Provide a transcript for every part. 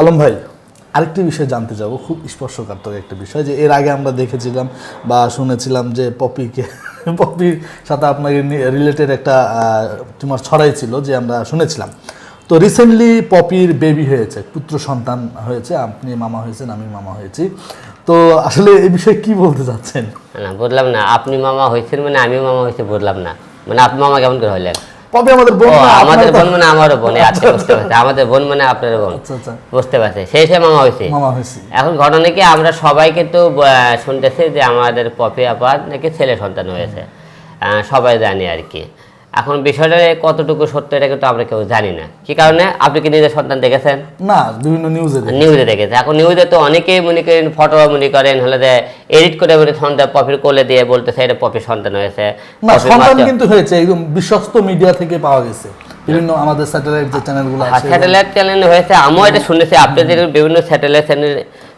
আলম ভাই, আরেকটি বিষয় জানতে যাব, খুব স্পর্শকাতর একটা বিষয় যে এর আগে আমরা দেখেছিলাম বা শুনেছিলাম যে পপিকে, পপির সাথে আপনাকে রিলেটেড একটা টিউমার ছড়াই ছিল যে আমরা শুনেছিলাম। তো রিসেন্টলি পপির বেবি হয়েছে, পুত্র সন্তান হয়েছে, আপনি মামা হয়েছেন, আমি মামা হয়েছি। তো আসলে এই বিষয়ে কি বলতে চাচ্ছেন? না, বললাম না, আপনি মামা হয়েছেন মানে আমি মামা হয়েছে, বললাম না। মানে আপনি মামা কেমন করে হইলেন পপি আমাদের বোন না, আমাদের বোন মানে আমারও বোন আচ্ছা বুঝতে পারছি। আমাদের বোন মানে আপনার বোন। আচ্ছা আচ্ছা। বুঝতে পারছি। সেই সে মামা হয়েছে। এখন ঘটনা কি আমরা সবাই কিন্তু শুনতেছি যে আমাদের পপি আপার নাকি ছেলে সন্তান হয়েছে। আহ, সবাই জানি আর কি। এখন বিষয়টা কতটুকু সত্য এটা কিন্তু আমরা কেউ জানি না। কি কারণে? আপনি কি নিজের সন্তান দেখেছেন? না বিভিন্ন নিউজে নিউজে দেখেছে। এখন নিউজে তো অনেকেই মনে করেন ফটো মনে করেন হলে যে এডিট করে মনে সন্তান পপির কোলে দিয়ে বলতেছে এটা পপির সন্তান হয়েছে। না সন্তান কিন্তু হয়েছে একদম বিশ্বস্ত মিডিয়া থেকে পাওয়া গেছে। বিভিন্ন আমাদের স্যাটেলাইট যে চ্যানেলগুলো আছে। স্যাটেলাইট চ্যানেলে হয়েছে আমিও এটা শুনেছি। আপনি যে বিভিন্ন স্যাটেলাইট চ্যানেল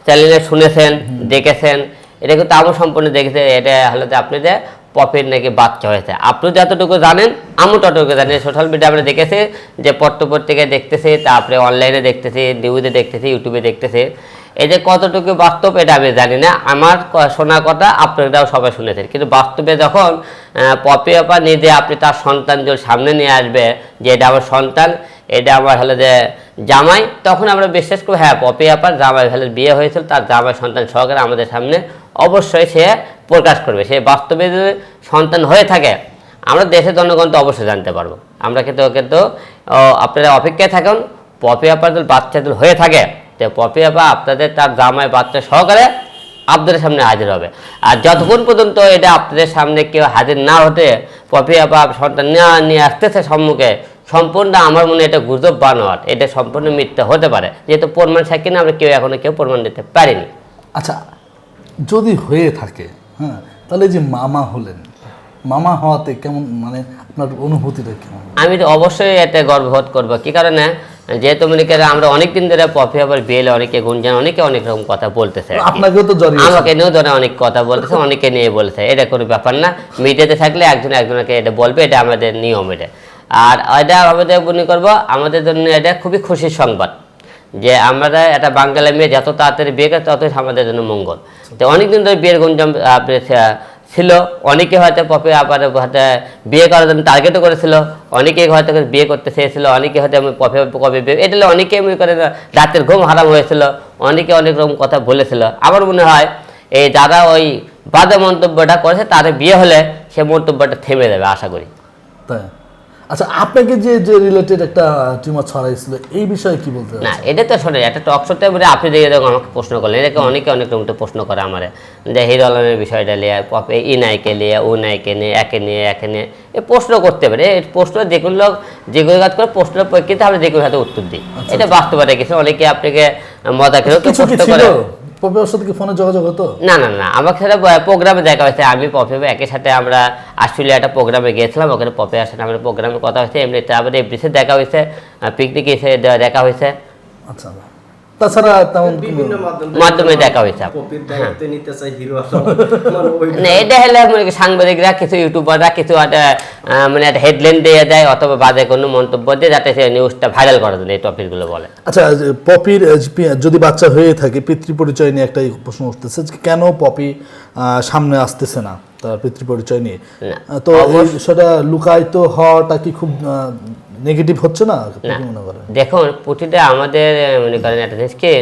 চ্যানেলে শুনেছেন দেখেছেন এটা কিন্তু আমিও সম্পূর্ণ দেখেছি। এটা হলো যে আপনি যে পপের নাকি বাচ্চা হয়েছে। আপনি যতটুকু জানেন আমি ততটুকু জানি। সোশ্যাল মিডিয়া আমরা দেখেছি যে পত্র পত্রিকায় দেখতেছি, তারপরে অনলাইনে দেখতেছি নিউজে দেখতেছি ইউটিউবে দেখতেছি। এই যে কতটুকু বাস্তব এটা আমি জানি না। আমার শোনা কথা আপনারাও সবাই শুনেছেন। কিন্তু বাস্তবে যখন পপি আপা নিজে আপনি তার সন্তান যদি সামনে নিয়ে আসবে, যে এটা আমার সন্তান, এটা আমার হলো যে জামাই, তখন আমরা বিশ্বাস করি হ্যাঁ পপি আপার জামাই হলে বিয়ে হয়েছিল, তার জামাই সন্তান সহকারে আমাদের সামনে। অবশ্যই সে প্রকাশ করবে। সে বাস্তবে যদি সন্তান হয়ে থাকে, আমরা দেশের জনগণ তো অবশ্যই জানতে পারব। আমরা কিন্তু কিন্তু আপনারা অপেক্ষায় থাকুন, পপি আপা যদি বাচ্চা যদি হয়ে থাকে, তো পপি আপা আপনাদের তার জামায় বাচ্চা সহকারে আপনাদের সামনে হাজির হবে। আর যতক্ষণ পর্যন্ত এটা আপনাদের সামনে কেউ হাজির না হতে, পপি আপা সন্তান নিয়ে নিয়ে আসতেছে সম্মুখে, সম্পূর্ণ আমার মনে এটা গুজব বানোয়াট। এটা সম্পূর্ণ মিথ্যা হতে পারে। যেহেতু প্রমাণ সাক্ষী না আমরা কেউ এখনও কেউ প্রমাণ দিতে পারিনি। আচ্ছা যদি হয়ে থাকে হ্যাঁ তাহলে যে মামা হলেন মামা হওয়াতে কেমন মানে আপনার অনুভূতিটা কেমন? আমি তো অবশ্যই এতে গর্ববোধ করব। কি কারণে? যেহেতু মনে করে আমরা অনেকদিন ধরে পপি আবার বিয়েলে অনেকে গুঞ্জন অনেকে অনেক রকম কথা বলতেছে আর কি। আপনাকেও তো আমাকে নিয়েও ধরে অনেক কথা বলতেছে অনেকে নিয়ে বলছে এটা কোনো ব্যাপার না। মিডিয়াতে থাকলে একজন একজনকে এটা বলবে এটা আমাদের নিয়ম এটা। আর এটা আমাদের মনে করব আমাদের জন্য এটা খুবই খুশির সংবাদ। যে আমরা একটা বাঙালি মেয়ে যত তাড়াতাড়ি বিয়ে করে ততই আমাদের জন্য মঙ্গল। তো অনেকদিন ধরে বিয়ের গুঞ্জন ছিল। অনেকে হয়তো পপে আবার হয়তো বিয়ে করার জন্য টার্গেটও করেছিল। অনেকে হয়তো বিয়ে করতে চেয়েছিল। অনেকে হয়তো আমি পপে, কবে বিয়ে, এটা অনেকে মনে করে রাতের ঘুম হারাম হয়েছিল। অনেকে অনেক রকম কথা বলেছিল। আমার মনে হয় এই যারা ওই বাজে মন্তব্যটা করেছে, তাদের বিয়ে হলে সে মন্তব্যটা থেমে যাবে, আশা করি। আচ্ছা আপনাকে যে যে রিলেটেড একটা টিউমার ছড়াইছিল এই বিষয়ে কি বলতে না এটা তো শোনে একটা টক শোতে বলে আপনি দেখে দেখুন আমাকে প্রশ্ন করলেন। এটাকে অনেকে অনেক রকম প্রশ্ন করে আমার যে হিরো আলমের বিষয়টা নিয়ে পপে ই নায়কে নিয়ে ও নায়কে নিয়ে একে নিয়ে একে নিয়ে এ প্রশ্ন করতে পারে। এই প্রশ্ন যেগুলো লোক যেগুলো কাজ করে প্রশ্নের প্রেক্ষিতে আমরা যেগুলো হাতে উত্তর দিই। এটা বাস্তবতা কিছু অনেকে আপনাকে মজা কি প্রশ্ন ছিল? করে পপির সাথে কি ফোনে যোগাযোগ হতো? না না না আমার সাথে প্রোগ্রামে দেখা হয়েছে। আমি পপে একই সাথে আমরা অস্ট্রেলিয়া একটা প্রোগ্রামে গিয়েছিলাম। ওখানে পপে সাথে আমরা প্রোগ্রামে কথা হয়েছে। এমনিতে আমাদের এফডিসে দেখা হয়েছে পিকনিক এসে দেখা হয়েছে। আচ্ছা। তাছাড়া তেমন বিভিন্ন মাধ্যমে দেখা হয়েছে। নিতে চাই হিরো আলম। ওই এটা হলে মানে সাংবাদিকরা কিছু ইউটিউবাররা কিছু একটা মানে একটা হেডলাইন দিয়ে দেয় অথবা বাজে কোনো মন্তব্য দিয়ে যাতে নিউজটা ভাইরাল করার জন্য এই টপিকগুলো বলে। আচ্ছা পপির যদি বাচ্চা হয়ে থাকে পিতৃ পরিচয় নিয়ে একটা প্রশ্ন উঠতেছে কেন পপি সামনে আসতেছে না তার পিতৃ পরিচয় নিয়ে তো সেটা লুকায়িত হওয়াটা কি খুব নেগেটিভ হচ্ছে না? মনে করেন? দেখুন প্রতিটা আমাদের মনে করেন একটা জিনিসকে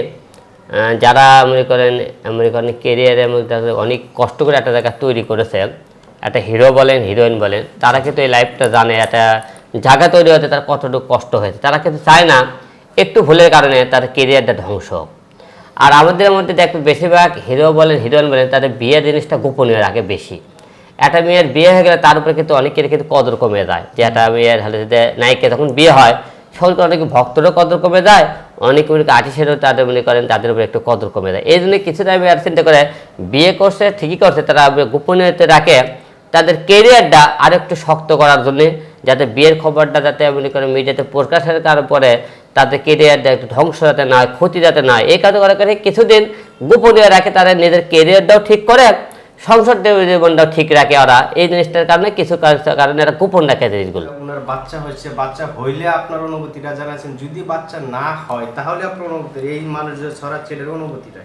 যারা মনে করেন মনে করেন কেরিয়ারের মধ্যে অনেক কষ্ট করে একটা জায়গা তৈরি করেছে একটা হিরো বলেন হিরোইন বলেন তারা কিন্তু এই লাইফটা জানে একটা জায়গা তৈরি হতে তার কতটুকু কষ্ট হয়েছে। তারা কিন্তু চায় না একটু ভুলের কারণে তার কেরিয়ারটা ধ্বংস হোক। আর আমাদের মধ্যে দেখবে বেশিরভাগ হিরো বলেন হিরোইন বলেন তাদের বিয়ে জিনিসটা গোপনীয় রাখে বেশি। একটা মেয়ের বিয়ে হয়ে গেলে তার উপরে কিন্তু অনেকের কিন্তু কদর কমে যায়। যে একটা মেয়ের হলে নায়িকা যখন বিয়ে হয়, সকলকে অনেক ভক্তরও কদর কমে যায়, অনেক অনেক আর্টিস্টেরও তাদের মনে করেন তাদের উপরে একটু কদর কমে যায়। এই জন্য কিছুটা আমি আর চিন্তা করে বিয়ে করছে, ঠিকই করছে, তারা গোপনীয়তা রাখে, তাদের কেরিয়ারটা আরেকটু শক্ত করার জন্যে, যাতে বিয়ের খবরটা যাতে মনে করেন মিডিয়াতে প্রকাশের কারণ পরে তাদের কেরিয়ারটা একটু ধ্বংস যাতে না হয়, ক্ষতি যাতে না হয়। এই কাজ করার কারণে কিছুদিন গোপনীয় রাখে, তারা নিজের কেরিয়ারটাও ঠিক করে সংসদ জীবনটাও ঠিক রাখে ওরা। এই জিনিসটার কারণে কিছু কার- কারণে এরা গোপন রাখে জিনিসগুলো। ওনার বাচ্চা হয়েছে। বাচ্চা হইলে আপনার অনুভূতিটা জানাচ্ছেন যদি বাচ্চা না হয় তাহলে আপনার অনুভূতি এই মানুষ যে ছড়াচ্ছে এটার অনুভূতিটা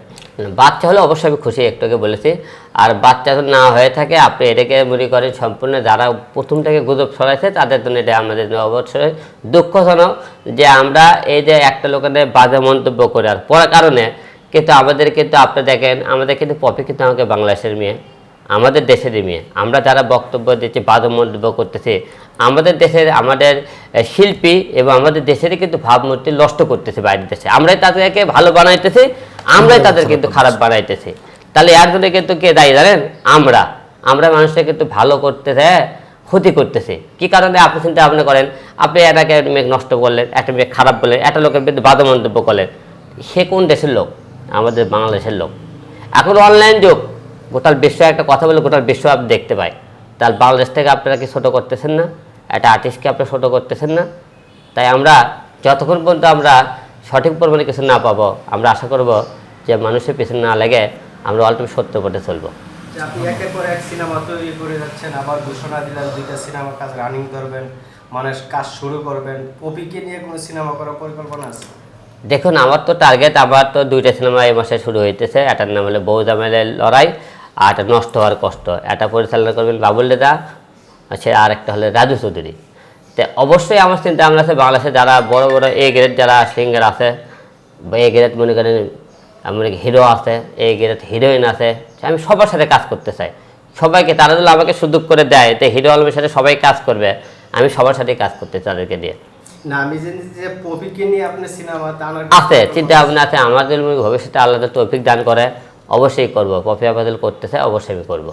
বাচ্চা হলে অবশ্যই আমি খুশি একটু আগে বলেছি। আর বাচ্চা যদি না হয়ে থাকে আপনি এটাকে মনে করেন সম্পূর্ণ যারা প্রথম থেকে গুজব ছড়াইছে তাদের জন্য এটা আমাদের জন্য অবশ্যই দুঃখজনক যে আমরা এই যে একটা লোকের বাজে মন্তব্য করে আর পড়ার কারণে কিন্তু আমাদের কিন্তু আপনি দেখেন, আমাদের কিন্তু পপি কিন্তু আমাকে বাংলাদেশের মেয়ে, আমাদের দেশের মেয়ে। আমরা যারা বক্তব্য দিচ্ছি বাজে মন্তব্য করতেছি, আমাদের দেশের, আমাদের শিল্পী এবং আমাদের দেশের কিন্তু ভাবমূর্তি নষ্ট করতেছে বাইরের দেশে। আমরাই তাদেরকে ভালো বানাইতেছি, আমরাই তাদের কিন্তু খারাপ বানাইতেছি। তাহলে এর জন্য কিন্তু কে দায়ী জানেন? আমরা। আমরা মানুষকে কিন্তু ভালো করতেছে, ক্ষতি করতেছে। কি কারণে? আপনি চিন্তা ভাবনা করেন, আপনি এটাকে মেয়ে নষ্ট করলেন, একটা মেয়ে খারাপ বললেন, একটা লোকের বিরুদ্ধে বাদ মন্তব্য করলেন। সে কোন দেশের লোক? আমাদের বাংলাদেশের লোক। এখন অনলাইন যুগ, গোটাল বিশ্ব একটা কথা বলে গোটাল বিশ্ব আপনি দেখতে পাই তাহলে বাংলাদেশ থেকে আপনারা কি ছোটো করতেছেন না? একটা আর্টিস্টকে আপনি ছোটো করতেছেন না? তাই আমরা যতক্ষণ পর্যন্ত আমরা সঠিক পরিমাণে কিছু না পাবো, আমরা আশা করব যে মানুষের পিছনে না লেগে আমরা অল্প সত্য পথে চলবো। কাজ রানিং করবেন, মানুষ কাজ শুরু করবেন। কপিকে নিয়ে কোনো সিনেমা করার পরিকল্পনা আছে? দেখুন, আমার তো টার্গেট আবার তো দুইটা সিনেমা এই মাসে শুরু হইতেছে। এটার নাম হলো বউ জামেলের লড়াই আর একটা নষ্ট হওয়ার কষ্ট। এটা পরিচালনা করবেন বাবুল দাদা আছে আর একটা হলো রাজু চৌধুরী। তো অবশ্যই আমার চিন্তা ভাবনা আছে, বাংলাদেশে যারা বড় বড় এ গ্রেড যারা সিঙ্গার আছে, বা এ গ্রেড মনে করেন আমার হিরো আছে এ গ্রেড হিরোইন আছে, আমি সবার সাথে কাজ করতে চাই। সবাইকে, তারা যদি আমাকে সুযোগ করে দেয়, তো হিরো আলমের সাথে সবাই কাজ করবে, আমি সবার সাথে কাজ করতে চাই তাদেরকে দিয়ে। আছে, চিন্তা ভাবনা আছে, আমাদের ভবিষ্যতে আলাদা তৌফিক দান করে, অবশ্যই করব। পপি করতে চাই অবশ্যই আমি করব।